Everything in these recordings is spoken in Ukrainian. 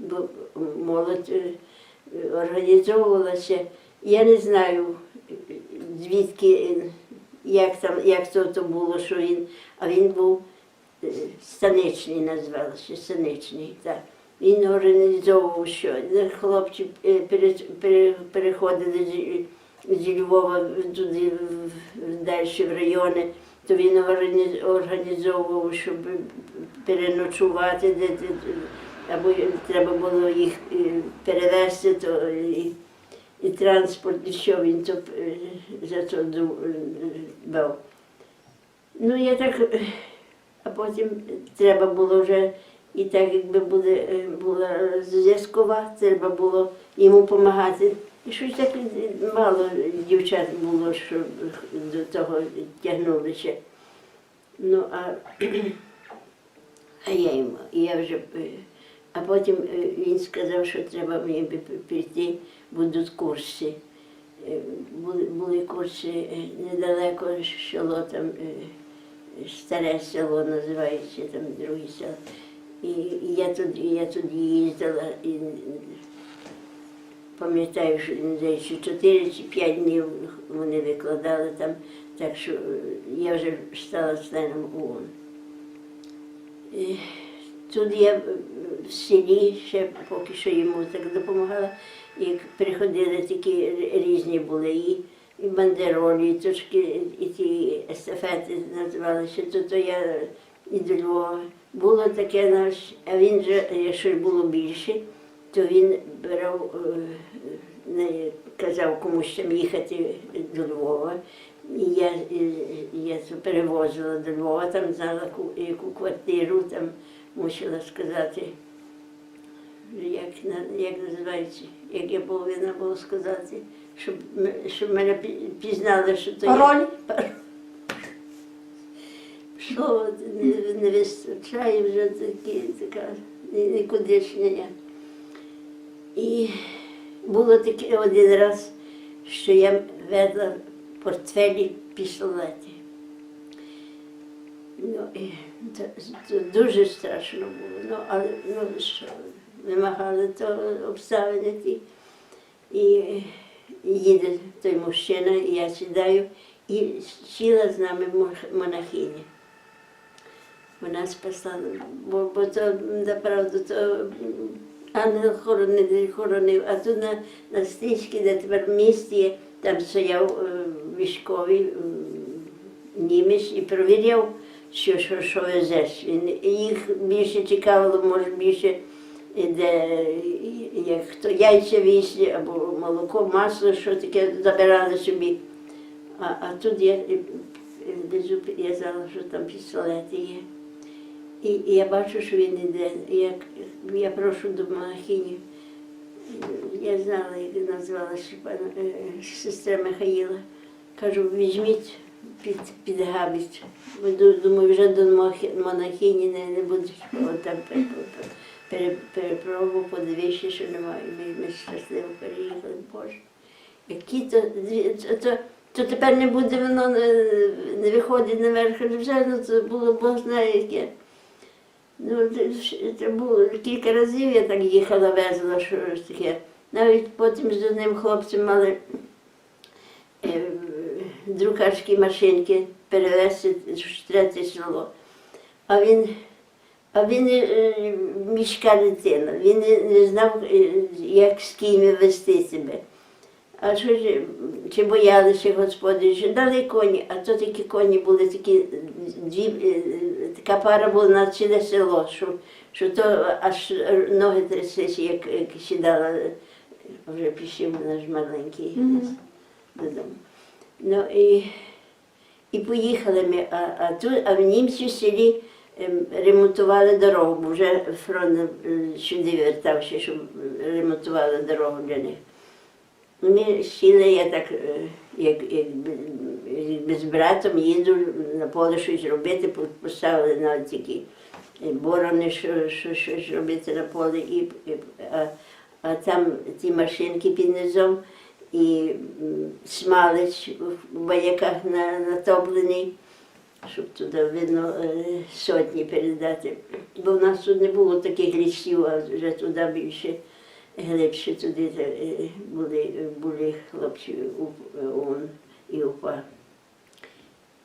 бо молодь е, організовувалася. Я не знаю, звідки, е, як там, як то, то було, що він, а він був е, станичний, назвався, станичний, так. Він організовував що хлопці пере- пере- переходили з, Львова туди в- далі в райони, то він органі- організовував, щоб переночувати, або треба було їх е, перевезти, то і, і транспорт, і що він то, е, за це дбав. Ну, я так, е, а потім треба було вже, і так якби буде, була зв'язкова, треба було йому допомагати. І щось так мало дівчат було, що до того тягнулися. Ну, а, а я йому, я вже, а потім е, він сказав, що треба мені прийти, будуть курси. Е, Були, курси е, недалеко село там, старе село називається, там друге село. І, я туди, я туди їздила і пам'ятаю, що здається, 4 чи 5 днів вони викладали там, так що я вже стала членом ООН. Тут я в селі ще поки що йому так допомагала, як приходили такі різні були і, і бандеролі, і трошки і ті естафети називалися, то, то я і до Львова. Було таке наш, а він же, якщо було більше, то він брав, е, не казав комусь там їхати до Львова. І я, я перевозила до Львова, там знала яку квартиру, там мусила сказати, як, як називається, як я повинна була сказати, щоб, щоб мене пі- пізнали, що то Пароль? я. Пароль. Слово не, не вистачає вже такі, така ні- нікудишня. я. І було таке один раз, що я ведла в портфелі пістолети. Ну, і це, це дуже страшно було. Ну, але ну, що, вимагали то обставини ті. І їде той мужчина, і я сідаю, і сіла з нами монахиня. Вона спасла, бо, бо то направду то ангел хоронив, хоронив, а тут на, на стрічці, де тепер є, там стояв е, військовий німець і перевіряв, що, що, що везеш. І їх більше цікавило, може більше, і де як хто яйця вісі, або молоко, масло, що таке забирали собі. А, а тут я внизу знала, що там пістолети є. І, і я бачу, що він іде. І Я, прошу до монахині. Я знала, як називалася пана е, сестра Михаїла. Кажу, візьміть під, під ду- думаю, вже до монахині не, не от там перепробував, подивився, що немає. Ми, ми щасливо переїхали, Боже. Які то, то, то, тепер не буде воно не, не виходить наверх, вже ну, це було Бог знає яке. Ну, це було кілька разів я так їхала, везла щось таке. Навіть потім з одним хлопцем мали е, друкарські машинки перевезти в третє село. А він, а він е, міська дитина, він не, не знав, е, як з ким вести себе. А що ж, чи боялися господи, що дали коні, а то такі коні були такі, дві, е, така пара була на ціле село, що, що то аж ноги тряслися, як, як сідала, вже пішов наш маленький Мгм. додому. Ну і, і поїхали ми, а, а, тут, а в німці в селі ремонтували дорогу, вже фронт е, сюди вертався, щоб ремонтували дорогу для них. Ми сіли, я так, е, як, як, з братом їду на поле щось робити, поставили на такі е, борони, що, що, щось робити на полі, і, а, а там ті машинки під низом, і смалець в баяках на, натоплений, щоб туди видно е, сотні передати. Бо в нас тут не було таких лісів, а вже туди більше глибше туди е, були, були хлопці ОУН і УПА.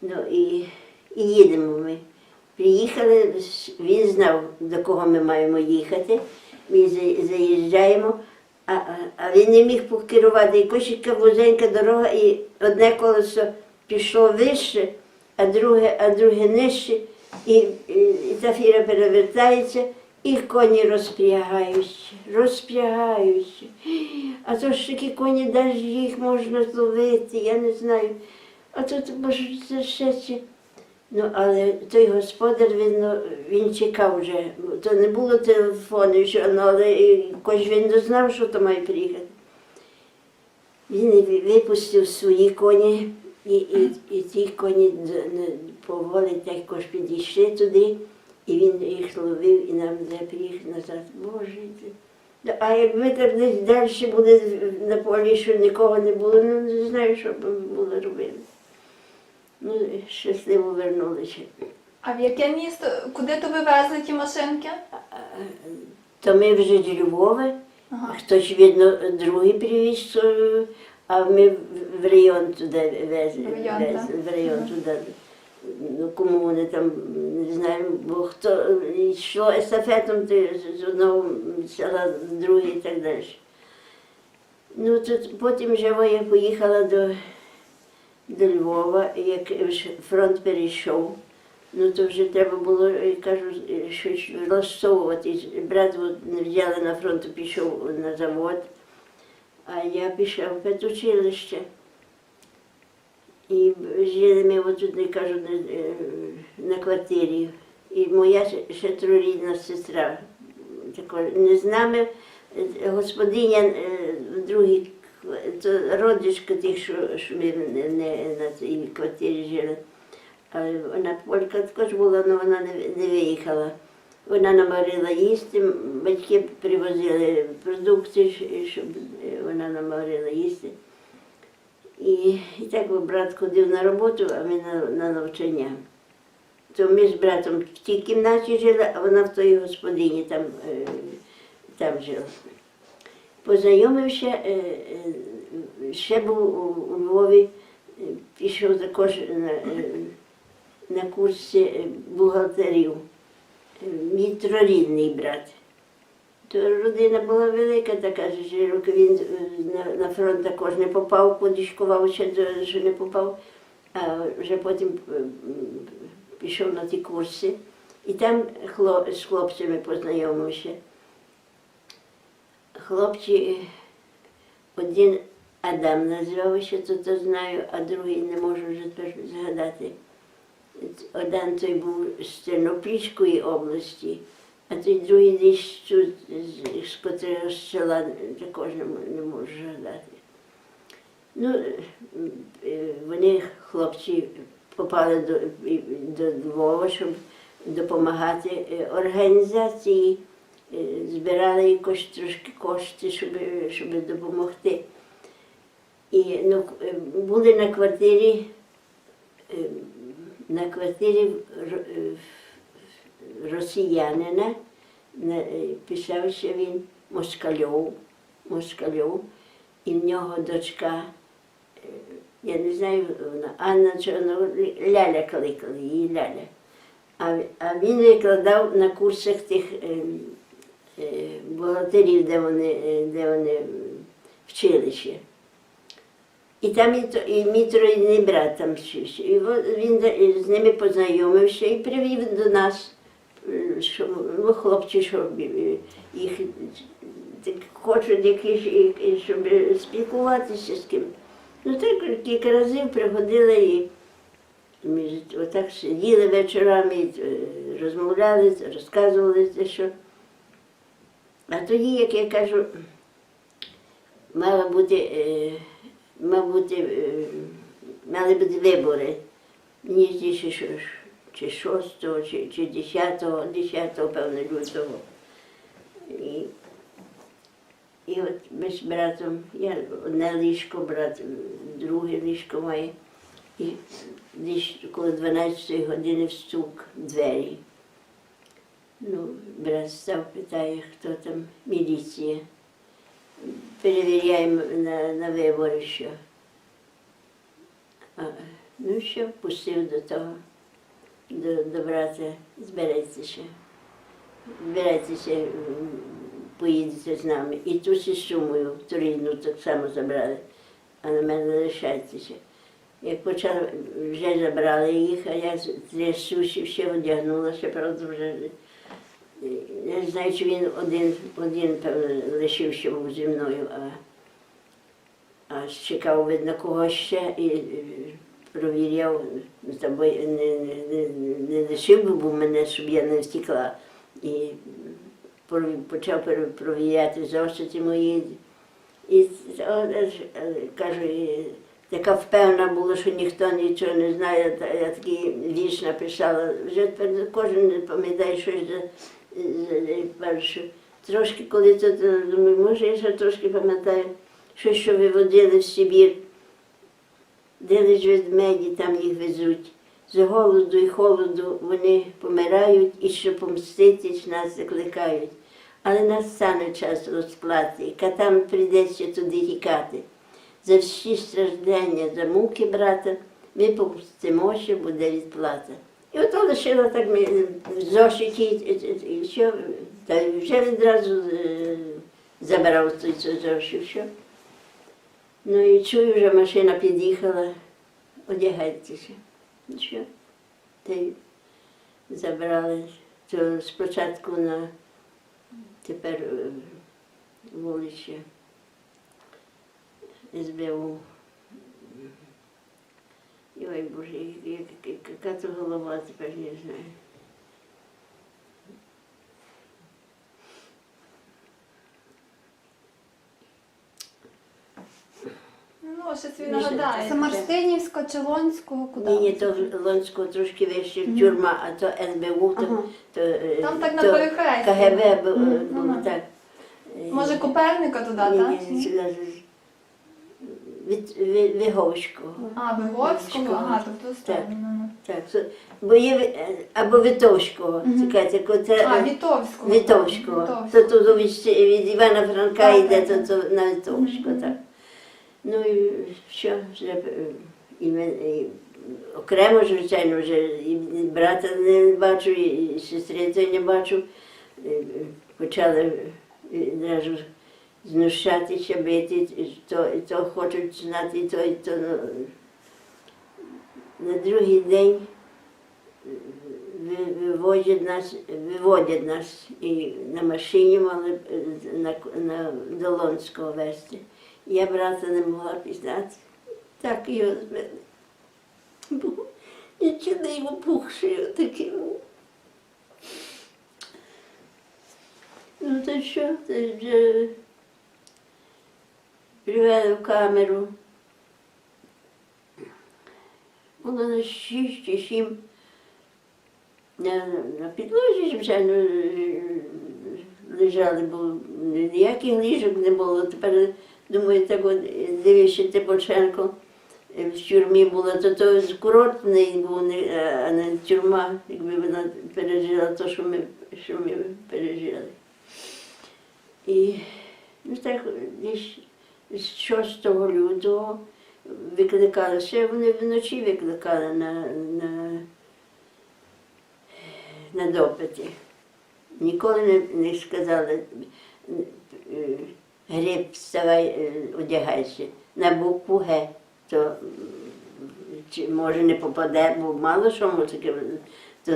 Ну і, і їдемо ми. Приїхали, він знав, до кого ми маємо їхати. Ми заїжджаємо, а, а, він не міг покерувати. Якось така вузенька дорога, і одне колесо пішло вище, а друге, а друге нижче, і, і, та фіра перевертається, і коні розпрягаються, розпрягаються. А то ж такі коні, навіть їх можна зловити, я не знаю. А тут боже, це щастя. Ну, але той господар, він, він чекав вже. То не було телефонів, що, ну, але якось він не знав, що то має приїхати. Він випустив свої коні, і, і, і ті коні поволі також підійшли туди, і він їх ловив і нам приїхав назад. Боже. А якби так десь далі були на полі, що нікого не було, ну не знаю, що б було робити. Ну, щасливо вернулися. А в яке місто? Куди то ви везли ті машинки? То ми вже з Львова, Ага. хтось, видно, другий привіз, а ми в- район туди везли. В район, туди. Ну, кому вони там, не знаю, бо хто йшло естафетом то з- одного села в друге і так далі. Ну, тут потім вже я поїхала до, до Львова, як фронт перейшов. Ну то вже треба було, я кажу, щось влаштовувати. Брат не взяли на фронт, пішов на завод, а я пішла в педучилище. І жили ми отут, я кажу, на, е, на квартирі. І моя ще- трирідна сестра, не з нами, господиня е, в другій, то родичка тих, що, що ми не, не на цій квартирі жили. Але вона полька також була, але вона не, не виїхала. Вона намарила їсти, батьки привозили продукти, щоб е, вона намарила їсти. І, і так брат ходив на роботу, а ми на, на навчання. То ми з братом в тій кімнаті жили, а вона в той господині там, е, там жила. Познайомився, е, ще був у, Львові, пішов також на, на курси бухгалтерів. Мій трорідний брат. То родина була велика, така широка. Він е, на, фронт також не попав, подішкувався, до- що не попав, а вже потім е, пішов на ті курси. І там з хлопцями познайомився. Хлопці, е, один Адам називався, то то знаю, а другий не можу вже згадати. Один той був з Тернопільської області, а той другий десь тут, з, з котрого села також не, можу згадати. Ну, вони, хлопці, попали до, до Львова, щоб допомагати е, організації, е, збирали якось трошки кошти, щоб, щоб допомогти. І ну, е, були на квартирі, на квартирі е, росіянина, на- е, писався він Москальов, Москальов, і в нього дочка, е, я не знаю, вона Анна вона, Ляля кликали, її Ляля. А, а він викладав на курсах тих бухгалтерів, де вони, де вони вчилися. І там і, то- і мій троїдний брат там вчився. І він з ними познайомився і привів до нас, е, що ну, хлопці, що е, їх так хочуть якісь, і- і щоб спілкуватися з ким. Ну так кілька разів приходили і ми отак сиділи вечорами, е, розмовляли, розказували те, що. А тоді, як я кажу, мала бути, мав бути, е, мали бути вибори. Мені здається, що чи 6, чи, чи 10, 10, певно, лютого. І, і от ми з братом, я одне ліжко, брат, друге ліжко має. І десь коло 12 години встук в двері. Ну, брат став, питає, хто там міліція. Перевіряємо на, на вибори, що. А, ну що, пустив до того, до, до брата, збереться. Збирайтеся, м, поїдете з нами. І ту сестру мою, в Турійну так само забрали, а на мене лишайтеся. Як почали, вже забрали їх, а я трясуся, ще одягнулася, правда, вже. Я не знаю, чи він один, один лишився був зі мною, а, а чекав, видно, когось ще і провіряв, бо не, не, не, лишив би був мене, щоб я не втекла. І почав провіряти зошити мої. І е, кажу, така впевнена була, що ніхто нічого не знає. Я такий вірш написала. Вже тепер кожен пам'ятає за першу. Трошки, коли це думаю, може я ще трошки пам'ятаю, щось, що виводили в Сибір, лиш ведмеді там їх везуть. З голоду і холоду вони помирають і що помститись нас закликають. Але настане час розплати, і катам прийдеться туди тікати. За всі страждання, за муки брата, ми помстимося, буде відплата. І ото лишила так в зошиті, і- що, та вже відразу е, забрав той цей зошит, що. Ну і чую, вже машина під'їхала, одягайтеся. Ну що? Та й забрали то спочатку на тепер е, вулиця СБУ. Ой Боже, як- як- яка то голова тепер не знаю. Ну, щось він нагадає. Це Марстинівська чи Лонського, куди? Ні, ні, то Лонського трошки вище тюрма, а то СБУ, то, Ага. то, е, Там так на то перехресті. КГБ було, Мгм, було ага. так. Е, Може, Коперника туди, ні, так? ні, сюди ж. Від, від, Виговського. А, Виговського? Ага, тобто Так. Так, со- бо є е, або Витовського, Мгм. чекайте, коте, А, Вітовського. Витовського. Вітовського. То тут від, від Івана Франка Так, йде, так, то, то на Витовського, Мгм. так. Ну і що, вже е, і, і окремо, звичайно, вже і брата не бачу, і сестри не бачу. Е, е, Почали одразу знущатися, бити, то, то хочуть знати, і то, і то. ну, На другий день виводять нас, виводять нас і на машині мали е, на, на Долонського вести. Я брата не могла пізнати. Так його звели. Був нічого його пухший був. Ну то що, то вже привели в камеру. Було на шість чи сім. На, на підлозі, звичайно, е, лежали, бо ніяких ліжок не було. Тепер, думаю, так от е, дивишся Тимошенко е, в тюрмі була, то то курортний був, а не тюрма, якби вона пережила те, що ми, що ми пережили. І ну так, десь з 6 лютого викликали, ще вони вночі викликали на, на, на допити. Ніколи не, не сказали, е, гриб, вставай, е, одягайся. На букву Г, то чи може не попаде, бо мало що таке. То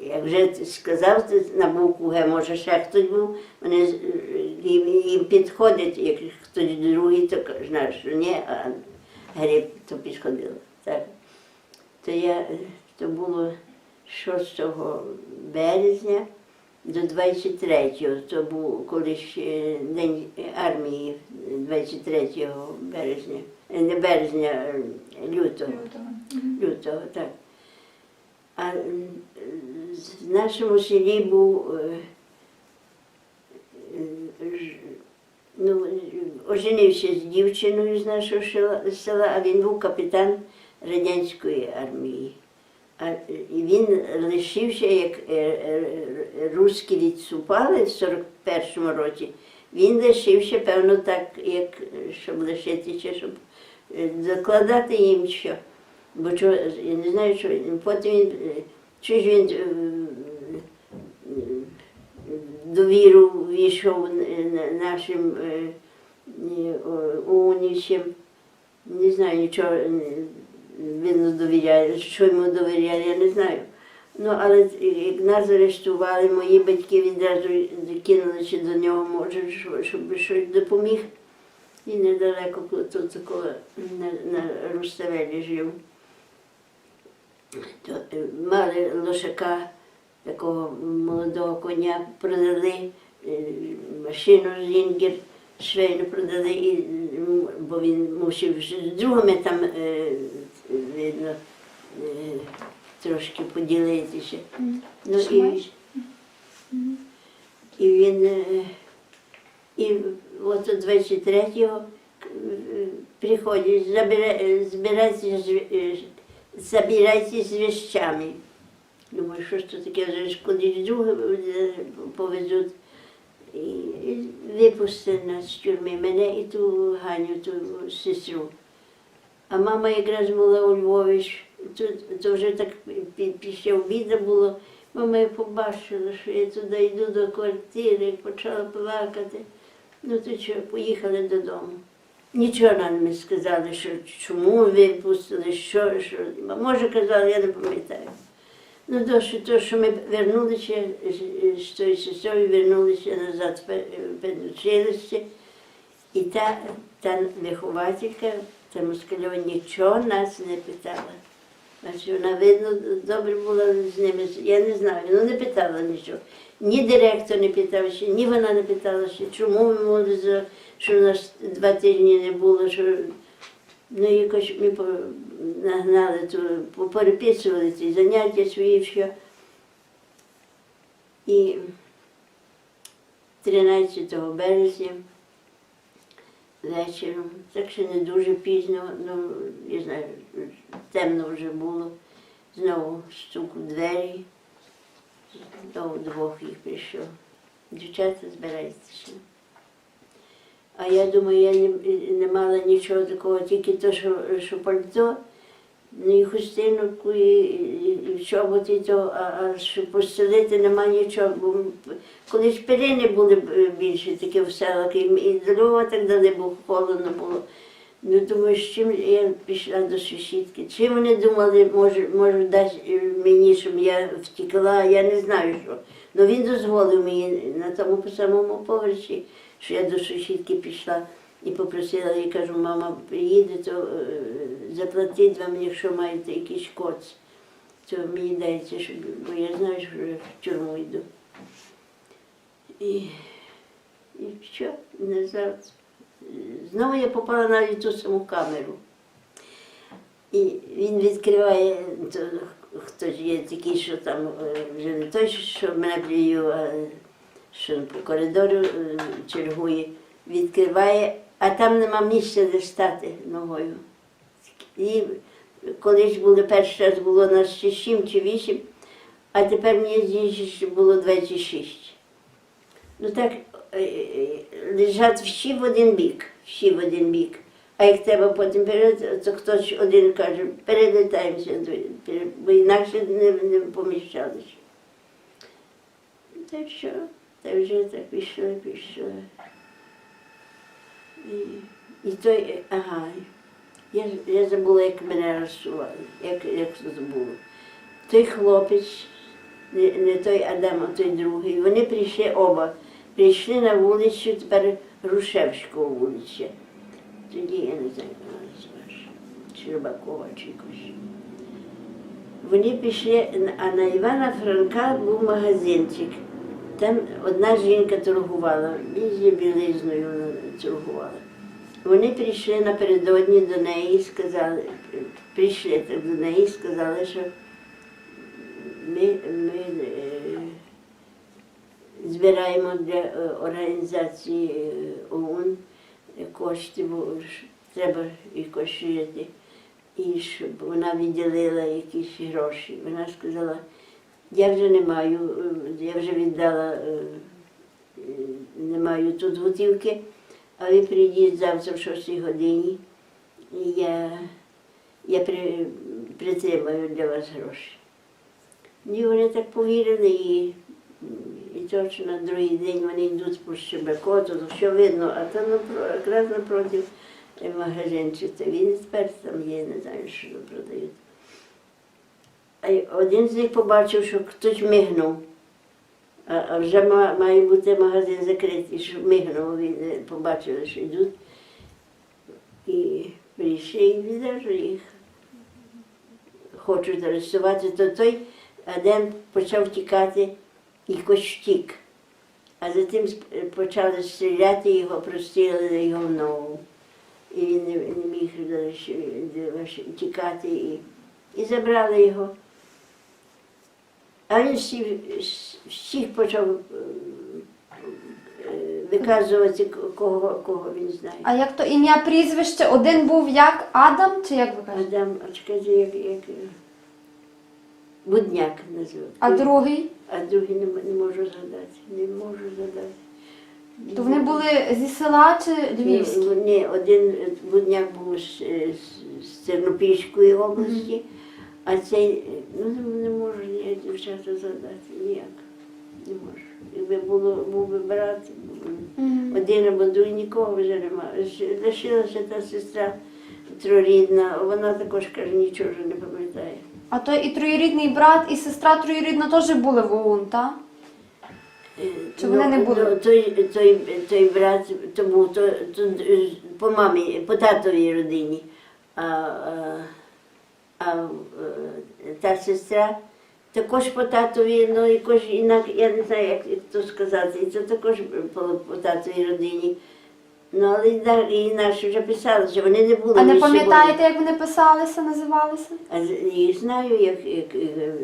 як вже сказав на букву Г, може ще хтось був, вони їм, їм підходить, як хтось другий, то знаєш, що ні, а гриб то підходило. Так. То я, то було 6 березня до 23-го, то був колись День армії 23 березня, не березня, лютого. Лютого. Лютого, так. А в нашому селі був е, е, ну, оженився з дівчиною з нашого села, а він був капітан радянської армії. А, е, він лишився, як е, е, е, руски відступали в 41-му році, він лишився, певно, так, як е, щоб лишитися, щоб е, закладати їм що. Бо що, я не знаю, що потім він, е, чи ж він е, е, довіру війшов нашим унічим. Не знаю нічого, він довіряє, що йому довіряє, я не знаю. Ну, але як нас арештували, мої батьки відразу кинулися до нього, може, щоб щось допоміг. І недалеко тут такого на, на Руставелі жив. Е, мали лошака, такого молодого коня, продали е, машину Зінгер, швейну продали, і, бо він мусив з другими там, е, видно, трошки поділитися. Ну, і, і він, і от 23-го е, приходить, збирається, з- е, з вещами. Думаю, що ж це таке, вже ж кудись друге е, повезуть. І, випустили нас з тюрми, мене і ту Ганю, ту сестру. А мама якраз була у Львові, тут то вже так пі- після обіду було. Мама я побачила, що я туди йду до квартири, почала плакати. Ну то що, поїхали додому. Нічого нам не сказали, що чому випустили, що, що. Може казали, я не пам'ятаю. Ну, то, що, що ми вернулися з, тою сестрою, вернулися назад в пе- педучилище, і та, та вихователька, та москальова нічого нас не питала. Значить, вона, видно, добре була з ними. Я не знаю, ну не питала нічого. Ні директор не питався, ні вона не питалася, чому ми за- що нас два тижні не було, що Ну, якось ми нагнали, то попереписували ці заняття свої все. І 13 березня вечором, так що не дуже пізно, ну, я знаю, темно вже було. Знову стук у двері, знову двох їх прийшов. Дівчата збирайтеся. А я думаю, я не, не мала нічого такого, тільки то, що, що пальто, ну і хустинку, і, і, і чоботи, то, а, а що постелити нема нічого. Бо колись перини були е, більше такі в селах, і, і дрова так дали, бо холодно було. Ну, думаю, з чим я пішла до сусідки. Чим вони думали, може, може дасть е, мені, щоб я втекла, я не знаю що. Ну він дозволив мені на тому самому поверсі, що я до сусідки пішла і попросила, я кажу, мама приїде, то е, заплатіть вам, якщо маєте якийсь коц, то мені дається, щоб, бо я знаю, що вже в тюрму йду. І, і що, назад. Знову я попала навіть ту саму камеру. І він відкриває, то, хтось є такий, що там е, вже не той, що мене привів, а що по коридору е, чергує, відкриває, а там нема місця, де стати ногою. І колись було перший раз було нас ще 7 чи 8, а тепер мені здається, було 26. Ну так е, е, лежать всі в один бік, всі в один бік. А як треба потім перед, то хтось один каже, перелетаємося, пере- бо інакше не, не поміщалися. Та й що, та вже так пішло, пішло. І, і той, ага, я, я забула, як мене арестували, як, як це було. Той хлопець, не, не той Адам, а той другий, вони прийшли оба. Прийшли на вулицю, тепер Грушевського вулиця. Тоді я не знаю, називається, Щербакова чи якось. Вони пішли, а на Івана Франка був магазинчик. Там одна жінка торгувала, більше білизною торгувала. Вони прийшли напередодні до неї і сказали, прийшли так до неї і сказали, що ми, ми е, збираємо для е, організації е, ОУН кошти, бо треба якось жити. і щоб вона відділила якісь гроші. Вона сказала, я вже не маю, е, я вже віддала, е, е, не маю тут готівки, а ви прийдіть завтра в 6 годині, і я, я при, притримаю для вас гроші. І вони так повірили і, і точно на другий день вони йдуть по щебекоту, то що видно, а там якраз напроти магазинчик, це він тепер там є, не знаю, що продають. Один з них побачив, що хтось мигнув. А, вже має бути магазин закритий, що мигнув, він е, побачили, що йдуть. І прийшли і віддав їх. Хочуть арестувати, то той один почав тікати і втік. А затим сп- почали стріляти, його прострілили його в ногу. І він не, міг далі тікати і, і забрали його. А він всіх, всіх почав е, виказувати, кого, кого він знає. А як то ім'я прізвище? Один був як Адам, чи як ви кажете? Адам, а чекайте, як, як Будняк називав. А другий? А другий не, не можу згадати. Не можу згадати. То вони були зі села чи Львівські? Ні, один будняк був з, з, з Тернопільської області, а цей, ну не- не можу я дівчата згадати, ніяк. Не можу. Якби було, був би брат, один або другий, нікого вже немає. Лишилася та сестра трорідна, вона також каже, нічого вже не пам'ятає. А то і троюрідний брат, і сестра троюрідна теж були в ОУН, так? Е, Чи вони не були? Ну, той, той, той брат, то був то, то, е, по мамі, по татовій родині. А, а, а е, та сестра також по татовій, ну якось інак, я не знаю, як, як то сказати, і це також по, по татовій родині. Ну, але і наші вже писали, що вони не були. А не між собою. пам'ятаєте, як вони писалися, називалися? А їх знаю, як, як е,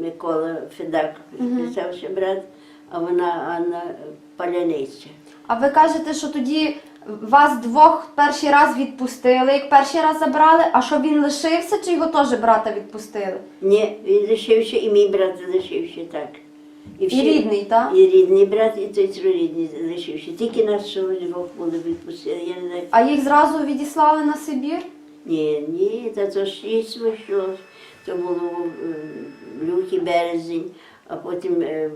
Микола Федак писав ще брат, а вона Анна Паляниця. А ви кажете, що тоді вас двох перший раз відпустили, як перший раз забрали, а що він лишився, чи його теж брата відпустили? Ні, він лишився, і мій брат лишився так. І рідний, так? І рідний брат, і той трирідний лишився. Тільки нас що двох були відпустили. Я не знаю. А їх зразу відіслали на Сибір? Ні, ні, та то слідство, що то було е, лютий березень, а потім е, е,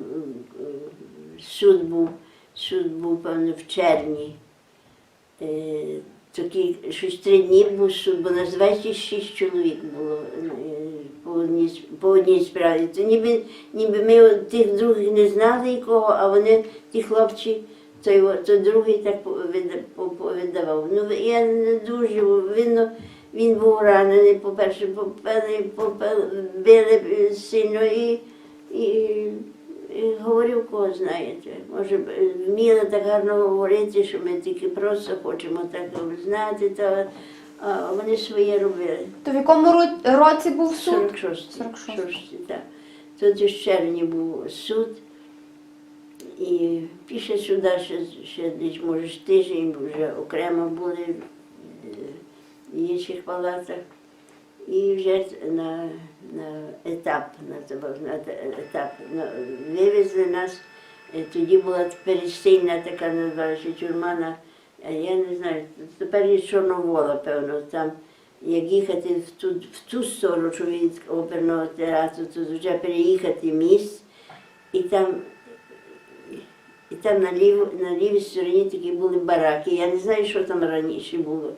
суд був, суд був, певно, в червні. Е, Такий щось три дні був суд, бо нас 26 чоловік було е, по одній, по одній справі. То ніби, ніби ми тих других не знали нікого, а вони, ті хлопці, той, о- то другий так повида- повидавав. Ну, я не дуже, видно, він був ранений, по-перше, били е, сильно і, і говорив, кого знаєте. Може, е, вміла так гарно говорити, що ми тільки просто хочемо так знати, та, а вони своє робили. То в якому році був суд? 46. 46. 46, так. Тут в червні був суд. І після суда ще, ще десь, може, тиждень вже окремо були е, в інших палатах. І вже на, на етап, на, етап на, вивезли нас. Е, Тоді була перестійна така називається тюрма на, е, я не знаю, тепер є Чорновола, певно, там. Як їхати в ту, в ту сторону від оперного театру, то вже переїхати міст, і там, і там на, лів, на лівій стороні такі були бараки. Я не знаю, що там раніше було.